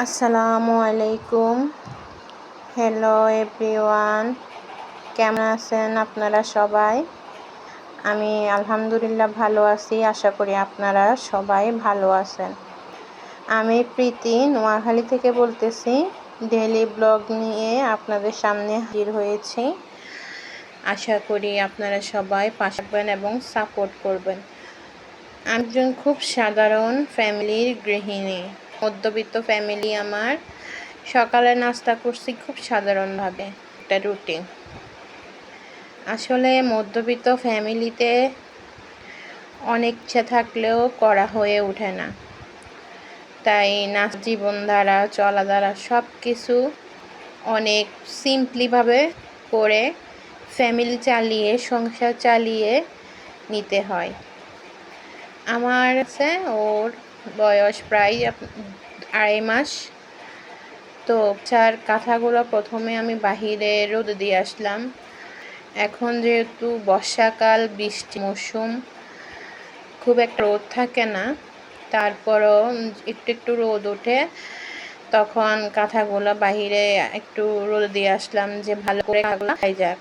আসসালামু আলাইকুম। Hello everyone কেমন আছেন আপনারা সবাই? আমি আলহামদুলিল্লাহ ভালো আছি, আশা করি আপনারা সবাই ভালো আছেন। আমি প্রীতি নোয়াখালী থেকে বলতেছি ডেলি ব্লগ নিয়ে আপনাদের সামনে হাজির হয়েছি। আশা করি আপনারা সবাই পাশাবেন এবং সাপোর্ট করবেন। একজন খুব সাধারণ ফ্যামিলির গৃহিণী। মধ্যবিত্ত ফ্যামিলি আমার, সকালে নাস্তা করছি খুব সাধারণভাবে, একটা রুটি আসলে মধ্যবিত্ত ফ্যামিলিতে অনেক ইচ্ছে থাকলেও করা হয়ে ওঠে না। তাই নাচ, জীবনধারা, চলাধারা সব কিছু অনেক সিম্পলিভাবে করে ফ্যামিলি চালিয়ে, সংসার চালিয়ে নিতে হয়। আমার আছে ওর বয়স প্রায় আড়াই মাস। তো চার কাঁথাগুলো প্রথমে আমি বাহিরে রোদে দিয়ে আসলাম। এখন যেহেতু বর্ষাকাল, বৃষ্টি, মৌসুম, খুব একটা রোদ থাকে না। তারপরও একটু একটু রোদ ওঠে। তখন কাঁথাগুলো বাহিরে একটু রোদ দিয়ে আসলাম যে ভালো করে খাই যাক।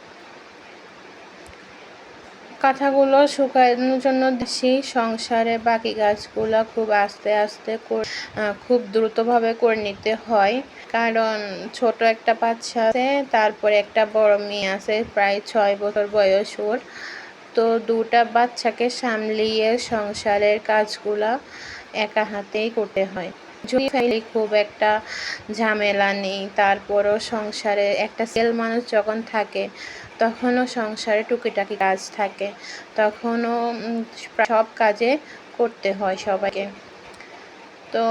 কাঁথাগুলো শুকানোর জন্য সেই সংসারে বাকি গাছগুলো খুব আস্তে আস্তে খুব দ্রুতভাবে করে নিতে হয়। কারণ ছোট একটা বাচ্চা আছে, তারপরে একটা বড় মেয়ে আছে, প্রায় ছয় বছর বয়স ওর। তো দুটা বাচ্চাকে সামলিয়ে সংসারের কাজগুলা একা হাতেই করতে হয়। যদি ফ্যামিলি খুব একটা ঝামেলা নেই। তারপরও সংসারে একটা সেল মানুষ যখন থাকে, তখনও সংসারে টুকিটাকি কাজ থাকে। তখনও সব কাজে করতে হয় সবাইকে। তো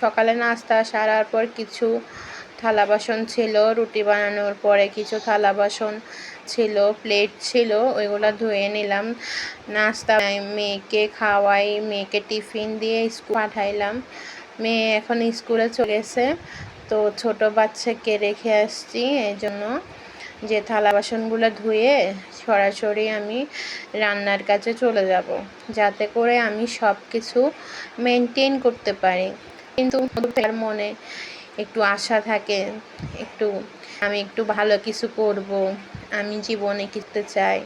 সকালে নাস্তা সারার পর কিছু থালা বাসন ছিল, রুটি বানানোর পরে কিছু থালা বাসন ছিল প্লেট ছিল, ওইগুলো ধুয়ে নিলাম। নাস্তা মেয়েকে খাওয়াই, মেয়েকে টিফিন দিয়ে স্কুল পাঠাইলাম। মেয়ে এখন স্কুলে চলে গেছে। তো ছোট বাচ্চাকে রেখে আসছি এই জন্য। যে থালা বাসনগুলো ধুয়ে সরাসরি আমি রান্নার কাছে চলে যাব, যাতে করে আমি সব কিছু মেনটেন করতে পারি। কিন্তু তার মনে একটু আশা থাকে, একটু আমি একটু ভালো কিছু করব। আমি জীবনে কিনতে চাই।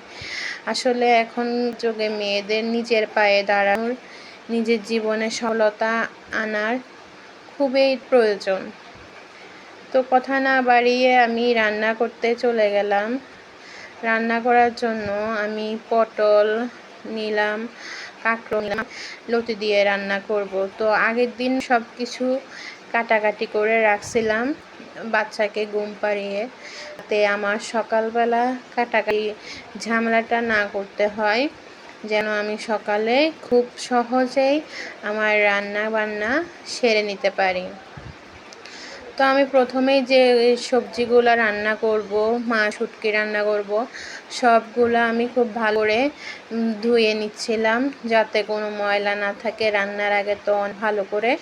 আসলে এখন যুগে মেয়েদের নিজের পায়ে দাঁড়ানোর, নিজের জীবনে সফলতা আনার খুবই প্রয়োজন। তো কথা না বাড়িয়ে আমি রান্না করতে চলে গেলাম। রান্না করার জন্য আমি পটল নিলাম, কাঁকড়ো নিলাম, লতি দিয়ে রান্না করব। তো আগের দিন সব কিছু কাটাকাটি করে রাখছিলাম। বাচ্চাকে ঘুম পাড়িয়ে যাতে আমার সকালবেলা কাটাকাটি ঝামেলাটা না করতে হয়, যেন আমি সকালে খুব সহজেই আমার রান্না বান্না সেরে নিতে পারি। তো আমি প্রথমেই যে সবজিগুলো রান্না করব, মা শুটকি রান্না করব, সবগুলো আমি খুব ভালো করে ধুয়ে নিচ্ছিলাম, যাতে কোনো ময়লা না থাকে। রান্নার আগে তো ভালো করে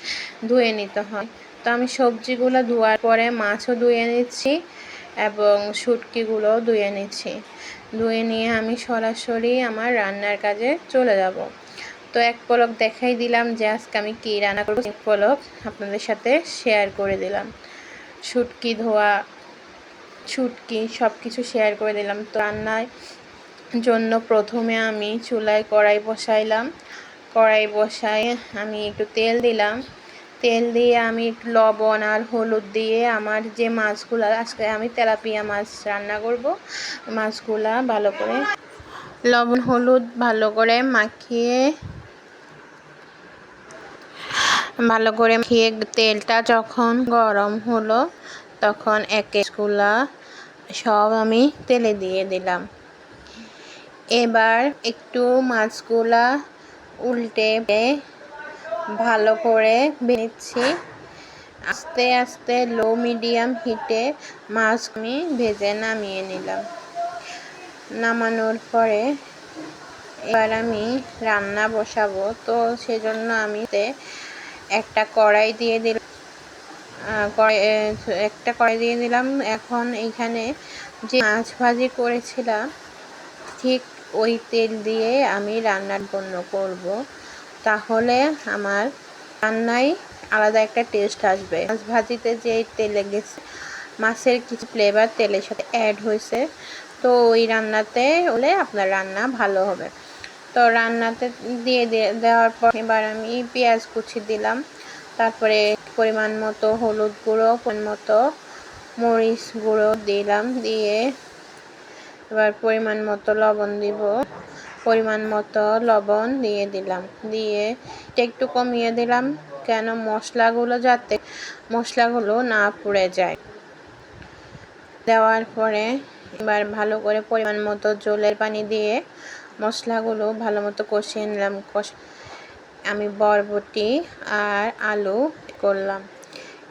ধুয়ে নিতে হয়। তো আমি সবজিগুলো ধোয়ার পরে মাছও ধুয়ে নিচ্ছি এবং শুটকিগুলোও ধুয়ে নিচ্ছি। ধুয়ে নিয়ে আমি সরাসরি আমার রান্নার কাজে চলে যাব। তো এক পলক দেখাই দিলাম যে আজকে আমি কী রান্না করব। এক পলক আপনাদের সাথে শেয়ার করে দিলাম। শুটকি ধোয়া, শুটকি সব কিছু শেয়ার করে দিলাম। তো রান্নার জন্য প্রথমে আমি চুলায় কড়াই বসাইলাম। কড়াই বসাই আমি একটু তেল দিলাম। তেল দিয়ে আমি লবণ আর হলুদ দিয়ে আমার যে মাছগুলো, আজকে আমি তেলাপিয়া মাছ রান্না করব। মাছগুলা ভালো করে লবণ, হলুদ ভালো করে মাখিয়ে, ভালো করে খেয়ে তেলটা যখন গরম হলো তখন একগুলা সব আমি তেলে দিয়ে দিলাম। এবার একটু মাছগুলা উল্টে ভালো করে বেছি আস্তে আস্তে লো মিডিয়াম হিটে মাছ আমি ভেজে নামিয়ে নিলাম। নামানোর পরে এবার আমি রান্না বসাবো। তো সেজন্য আমি একটা কড়াই দিয়ে দিলাম একটা কড়াই দিয়ে দিলাম। এখন এইখানে যে মাছ ভাজি করেছিলাম, ঠিক ওই তেল দিয়ে আমি রান্নার পণ্য করব। তাহলে আমার রান্নায় আলাদা একটা টেস্ট আসবে। মাছ ভাজিতে যে তেলে গেছে, মাছের কিছু ফ্লেভার তেলের সাথে অ্যাড হয়েছে। তো ওই রান্নাতে হলে আপনার রান্না ভালো হবে। তো রান্নাতে দিয়ে দেওয়ার পর এবার আমি পেঁয়াজ কুচি দিলাম। তারপরে পরিমাণ মতো হলুদ গুঁড়ো, পরিমাণ মতো মরিচ গুঁড়ো দিলাম। দিয়ে এবার পরিমাণ মতো লবণ দিব। পরিমাণ মতো লবণ দিয়ে দিলাম। দিয়ে একটু কমিয়ে দিলাম কেন মশলাগুলো যাতে মশলাগুলো না পুড়ে যায়। দেওয়ার পরে এবার ভালো করে পরিমাণ মতো জলের পানি দিয়ে মশলাগুলো ভালো মতো কষিয়ে নিলাম। কষ আমি বরবটি আর আলু করলাম।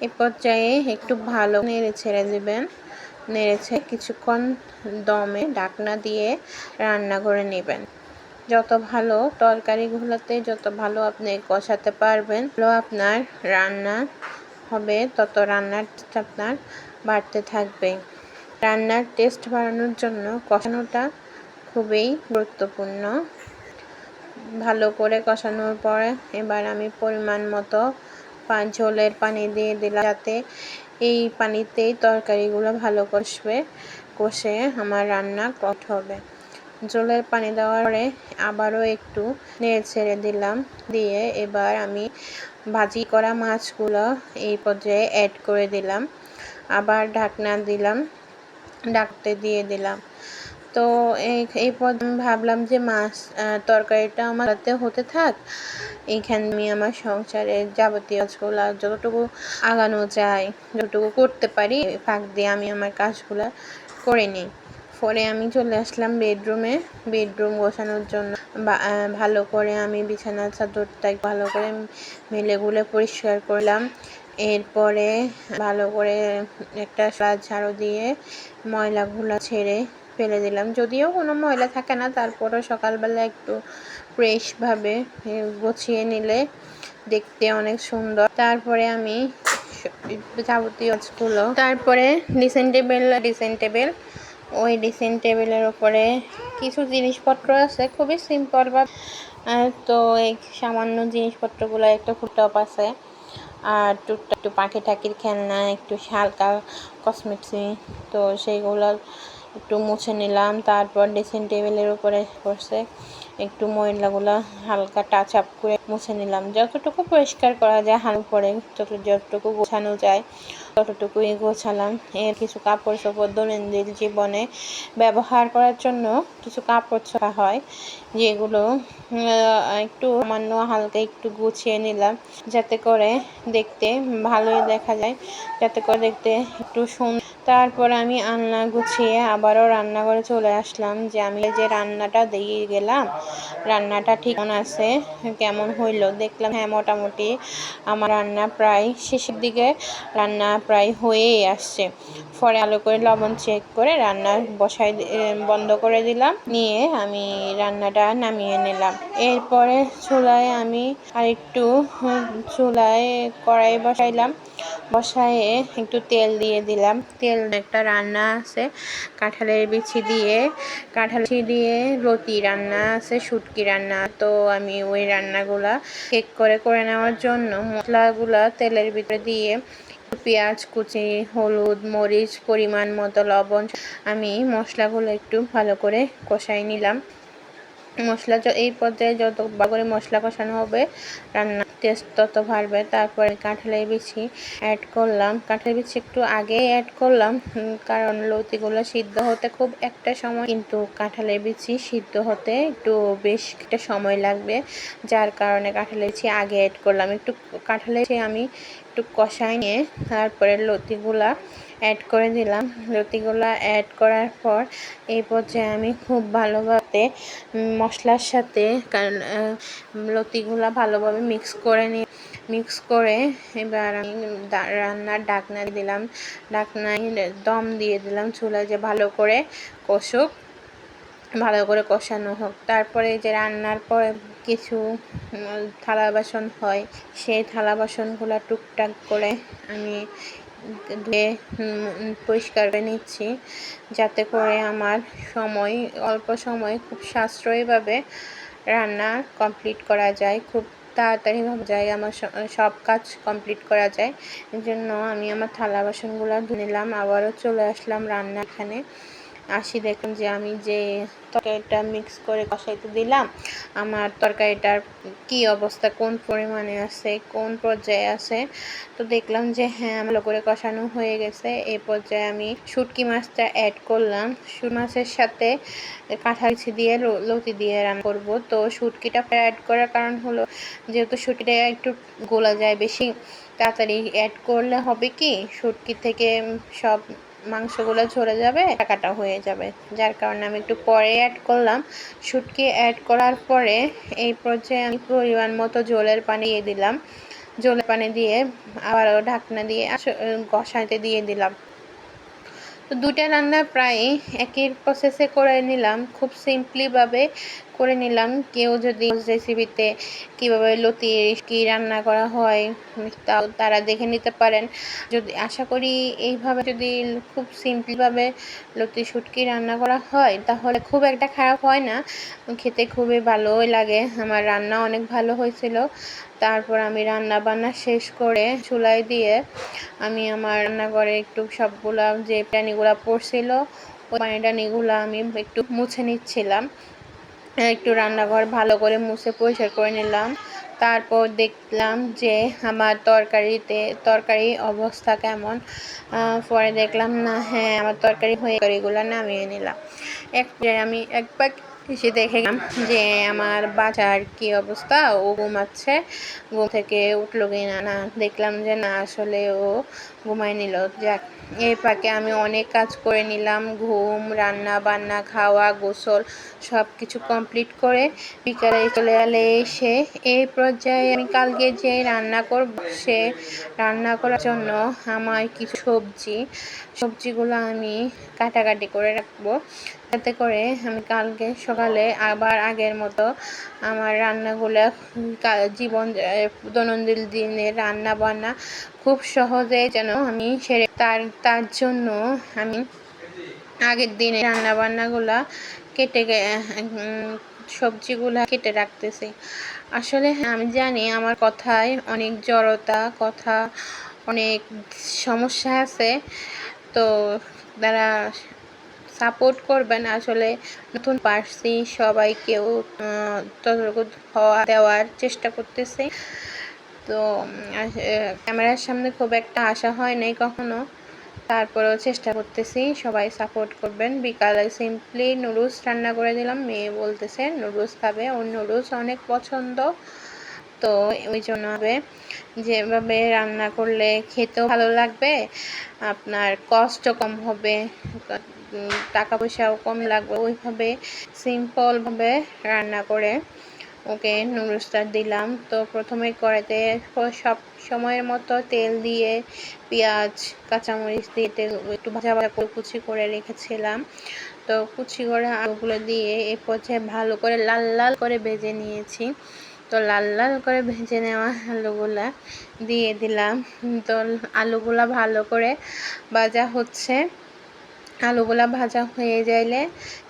এ পর্যায়ে একটু ভালো নেড়ে ছেড়ে দেবেন। নেড়েছে কিছুক্ষণ দমে ডাকনা দিয়ে রান্না করে নেবেন। যত ভালো তরকারিগুলোতে যত ভালো আপনি কষাতে পারবেন আপনার রান্না হবে, তত রান্নার আপনার বাড়তে থাকবে। রান্নার টেস্ট বাড়ানোর জন্য কষানোটা খুবই গুরুত্বপূর্ণ। ভালো করে কষানোর পরে এবার আমি পরিমাণ মতো ঝোলের পানি দিয়ে দিলাম যাতে এই পানিতেই তরকারিগুলো ভালো কষবে, কষে আমার রান্না কট হবে। জলের পানি দেওয়ার পরে আবারও একটু নেড়ে ছেড়ে দিলাম। দিয়ে এবার আমি ভাজি করা মাছগুলো এই পর্যায়ে অ্যাড করে দিলাম। আবার ঢাকনা দিলাম ডাকতে দিয়ে দিলাম। তো এই পদ ভাবলাম যে মাছ তরকারিটা আমার হাতে হতে থাক। এইখানে আমি আমার সংসারের যাবতীয় কাজগুলো, যতটুকু আগানো যায়, যতটুকু করতে পারি, ফাঁক দিয়ে আমি আমার কাজগুলো করে নিই। পরে আমি চলে আসলাম বেডরুমে, বেডরুম গোছানোর জন্য। ভালো করে আমি বিছানার চাদরটা ভালো করে মেলে গুলে পরিষ্কার করলাম। এরপরে ভালো করে একটা ঝাড়ু দিয়ে ময়লাগুলো ছেড়ে ফেলে দিলাম। যদিও কোনো ময়লা থাকে না, তারপরও সকালবেলা একটু ফ্রেশভাবে গুছিয়ে নিলে দেখতে অনেক সুন্দর। তারপরে আমি যাবতীয় কাজগুলো, তারপরে ডিসেন্টেবেল টেবিল ড্রেসিং টেবিল ওই ড্রেসিং টেবিলের উপরে কিছু জিনিসপত্র আছে, খুবই সিম্পল বা তো এই সামান্য জিনিসপত্রগুলো একটা ফুটটপ আছে। আর টুকটা একটু পাখি টাকির খেলনা, একটু হালকা কসমেটিক্স তো সেইগুলো একটু মুছে নিলাম, তারপর ড্রেসিং টেবিলের উপরে বসে একটু ময়লাগুলো হালকা টাচ আপ করে মুছে নিলাম। যতটুকু পরিষ্কার করা যায় হাল পরে যত যতটুকু গোছানো যায়, ততটুকুই গোছালাম। এর কিছু কাপড় চোপড় দৈনন্দিন জীবনে ব্যবহার করার জন্য কিছু কাপড় ছোড়া হয়, যেগুলো একটু সামান্য হালকা একটু গুছিয়ে নিলাম, যাতে করে দেখতে ভালোই দেখা যায়, যাতে করে দেখতে একটু সুন্দর তারপর আমি আলনা গুছিয়ে আবারও রান্নাঘরে চলে আসলাম যে আমি যে রান্নাটা দিয়ে গেলাম, রান্নাটা ঠিক আছে, কেমন হইল? দেখলাম হ্যাঁ মোটামুটি আমার রান্না প্রায় শেষের দিকে রান্না প্রায় হয়েই আসছে। পরে আলো করে লবণ চেক করে রান্না বসাই বন্ধ করে দিলাম, নিয়ে আমি রান্নাটা নামিয়ে নিলাম। এরপরে চুলায় আমি আরেকটু চুলায় কড়াই বসাইলাম। বসায়ে একটু তেল দিয়ে দিলাম। তেল একটা রান্না আছে, কাঁঠালের বিচি দিয়ে, কাঁঠাল দিয়ে রতি রান্না আছে, শুটকি রান্না। তো আমি ওই রান্নাগুলা কেক করে করে নেওয়ার জন্য মশলাগুলা তেলের ভিতরে দিয়ে পেঁয়াজ কুচি, হলুদ, মরিচ, পরিমাণ মতো লবণ, আমি মশলাগুলো একটু ভালো করে কষাই নিলাম। মশলা এই পর্যায়ে যত করে মশলা কষানো হবে রান্না টেস্ট তত বাড়বে। তারপরে কাঁঠালের বিচি অ্যাড করলাম। কাঁঠালের বিচি একটু আগে অ্যাড করলাম কারণ লতিগুলো সিদ্ধ হতে খুব একটা সময় কিন্তু কাঁঠালের বিচি সিদ্ধ হতে একটু বেশ একটা সময় লাগবে। যার কারণে কাঁঠালের বিচি আগে অ্যাড করলাম। একটু কাঁঠালের আমি একটু কষাই নিয়ে, তারপরে লতিগুলা অ্যাড করে দিলাম। লতিগুলা অ্যাড করার পর এই পর্যায়ে আমি খুব ভালোভাবে মশলার সাথে, কারণ লতিগুলা ভালোভাবে মিক্স করে নিয়ে মিক্স করে এবার আমি রান্নার ডাকনা দিলাম। ডাকনায় দম দিয়ে দিলাম চুলায় যে ভালো করে কষুক, ভালো করে কষানো হোক। তারপরে যে রান্নার পরে কিছু থালা বাসন হয়, সেই থালা বাসনগুলো টুকটাক করে আমি ধুয়ে পরিষ্কার করে নিচ্ছি যাতে করে আমার সময়, অল্প সময় খুব সাশ্রয়ীভাবে রান্না কমপ্লিট করা যায়, খুব তাড়াতাড়িভাবে যায়, আমার সব কাজ কমপ্লিট করা যায়। এই জন্য আমি আমার থালা বাসনগুলো ধুয়ে নিলাম, আবারও চলে আসলাম রান্না এখানে। আসি, দেখুন যে আমি যে তরকারিটা মিক্স করে কষাইতে দিলাম, আমার তরকারিটার কি অবস্থা, কোন পরিমাণে আছে, কোন পর্যায়ে আছে, তো দেখলাম যে হ্যাঁ ভালো করে কষানো হয়ে গেছে। এই পর্যায়ে আমি শুটকি মাছটা অ্যাড করলাম। শুট মাছের সাথে কাঁঠালিছি দিয়ে লতি দিয়ে রান্না করব। তো শুটকিটা অ্যাড করার কারণ হলো, যেহেতু শুটকিটা একটু গোলা যায়, বেশি তাড়াতাড়ি অ্যাড করলে হবে কি, শুটকি থেকে সব মাংসগুলো ঝরে যাবে, টাকাটা হয়ে যাবে। যার কারণে আমি একটু পরে অ্যাড করলাম। শুটকি অ্যাড করার পরে এই পর্যায়ে আমি পরিমাণ মতো জলের পানি দিয়ে দিলাম। জলের পানি দিয়ে আবারও ঢাকনা দিয়ে কষাইতে দিয়ে দিলাম। তো দুটা রান্না প্রায় একই প্রসেসে করে নিলাম। খুব সিম্পলিভাবে করে নিলাম। কেউ যদি রেসিপিতে কীভাবে লতি কি রান্না করা হয়, তাও তারা দেখে নিতে পারেন। যদি, আশা করি এইভাবে যদি খুব সিম্পলভাবে লতি শুটকি রান্না করা হয়, তাহলে খুব একটা খারাপ হয় না। খেতে খুবই ভালোই লাগে। আমার রান্না অনেক ভালো হয়েছিল। তারপর আমি রান্না বান্না শেষ করে চুলাই দিয়ে আমি আমার রান্নাঘরে একটু সবগুলা যে পানিগুলা পড়ছিল, ওই পানি টানিগুলো আমি একটু মুছে নিচ্ছিলাম। একটু রান্নাঘর ভালো করে মুছে পরিষ্কার করে নিলাম। তারপর দেখলাম যে আমার তরকারিতে, তরকারি অবস্থা কেমন? পরে দেখলাম না হ্যাঁ আমার তরকারি হয়ে তরকারিগুলো নামিয়ে নিলাম। এক আমি একবার এসে দেখে যে আমার বাচ্চার কি অবস্থা। ও ঘুমাচ্ছে। ঘুম থেকে উঠল কিনা না না, দেখলাম যে না, আসলে ও ঘুমায় নিল। যাক এই ফাঁকে আমি অনেক কাজ করে নিলাম। ঘুম, রান্না বান্না, খাওয়া, গোসল, সব কিছু কমপ্লিট করে বিকালে চলে এলে এসে এই পর্যায়ে আমি কালকে যে রান্না করব, সে রান্না করার জন্য আমার কিছু সবজি, সবজিগুলো আমি কাটাকাটি করে রাখব। যাতে করে আমি কালকে সকালে আবার আগের মতো আমার রান্নাগুলো জীবন দৈনন্দিন দিনের রান্না বান্না খুব সহজে যেন আমি সেরে, তার তার জন্য আমি আগের দিনে রান্না বান্নাগুলা কেটে সবজিগুলা কেটে রাখতেছি। আসলে আমি জানি আমার কথায় অনেক জড়তা, কথা অনেক সমস্যা আছে। তো তারা সাপোর্ট করবেন আসলে নতুন পারছি সবাইকেও ততটুকু হওয়া, দেওয়ার চেষ্টা করতেছি। তো ক্যামেরার সামনে খুব একটা আশা হয় নাই কখনো। তারপরেও চেষ্টা করতেছি, সবাই সাপোর্ট করবেন। বিকালে সিম্পলি নুডলস রান্না করে দিলাম। মেয়ে বলতেছে, নুডলস খাবে? ওর নুডলস অনেক পছন্দ। তো, ওই জন্য হবে যেভাবে রান্না করলে খেতেও ভালো লাগবে, আপনার কষ্ট কম হবে। টাকা পয়সাও কম লাগবে। ওইভাবে সিম্পলভাবে রান্না করে ওকে নুডলসটা দিলাম। তো প্রথমে কড়াইতে সব সময়ের মতো তেল দিয়ে, পেঁয়াজ, কাঁচামরিচ দিয়ে তেল একটু ভাজা ভাজা করে কুচি করে রেখেছিলাম। তো কুচি করে আলুগুলো দিয়ে এই পর্যায়ে ভালো করে লাল লাল করে ভেজে নিয়েছি। তো লাল লাল করে ভেজে নেওয়া আলুগুলা দিয়ে দিলাম। তো আলুগুলা ভালো করে ভাজা হচ্ছে। আলুগুলা ভাজা হয়ে যাইলে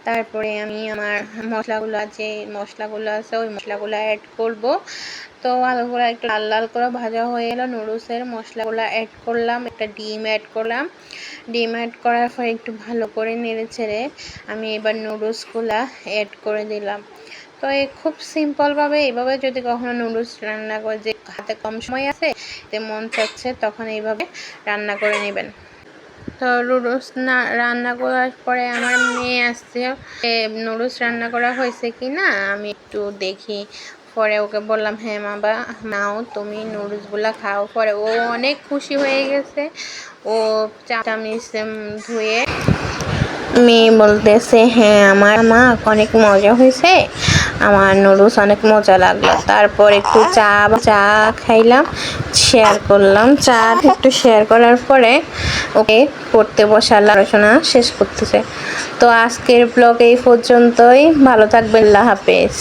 তারপরে আমি আমার মশলাগুলো যে মশলাগুলো আছে, ওই মশলাগুলো অ্যাড করব। তো আলুগুলো একটু লাল লাল করে ভাজা হয়ে এলো, নুডলসের মশলাগুলো অ্যাড করলাম, একটা ডিম অ্যাড করলাম। ডিম অ্যাড করার পর একটু ভালো করে নেড়ে ছেড়ে আমি এবার নুডলসগুলো অ্যাড করে দিলাম। তো এই খুব সিম্পলভাবে এইভাবে যদি কখনো নুডলস রান্না করে যে হাতে কম সময় আছে, তে মন চাচ্ছে, তখন এইভাবে রান্না করে নেবেন। নুডলস না রান্না করার পরে আমার মেয়ে আসছে। নুডলস রান্না করা হয়েছে কি না? আমি একটু দেখি। পরে ওকে বললাম হ্যাঁ মা বা নাও, তুমি নুডলসগুলো খাও। পরে ও অনেক খুশি হয়ে গেছে। ও চামিচ ধুয়ে মেয়ে বলতেছে হ্যাঁ আমার মা অনেক মজা হয়েছে। আমার নুডলস অনেক মজা লাগল। তারপর একটু চা চা খাইলাম শেয়ার করলাম। চা একটু শেয়ার করার পরে ওকে পড়তে বসার আলোচনা শেষ করতেছে। তো আজকের ব্লগ এই পর্যন্তই। ভালো থাকবে আল্লাহ হাফেজ।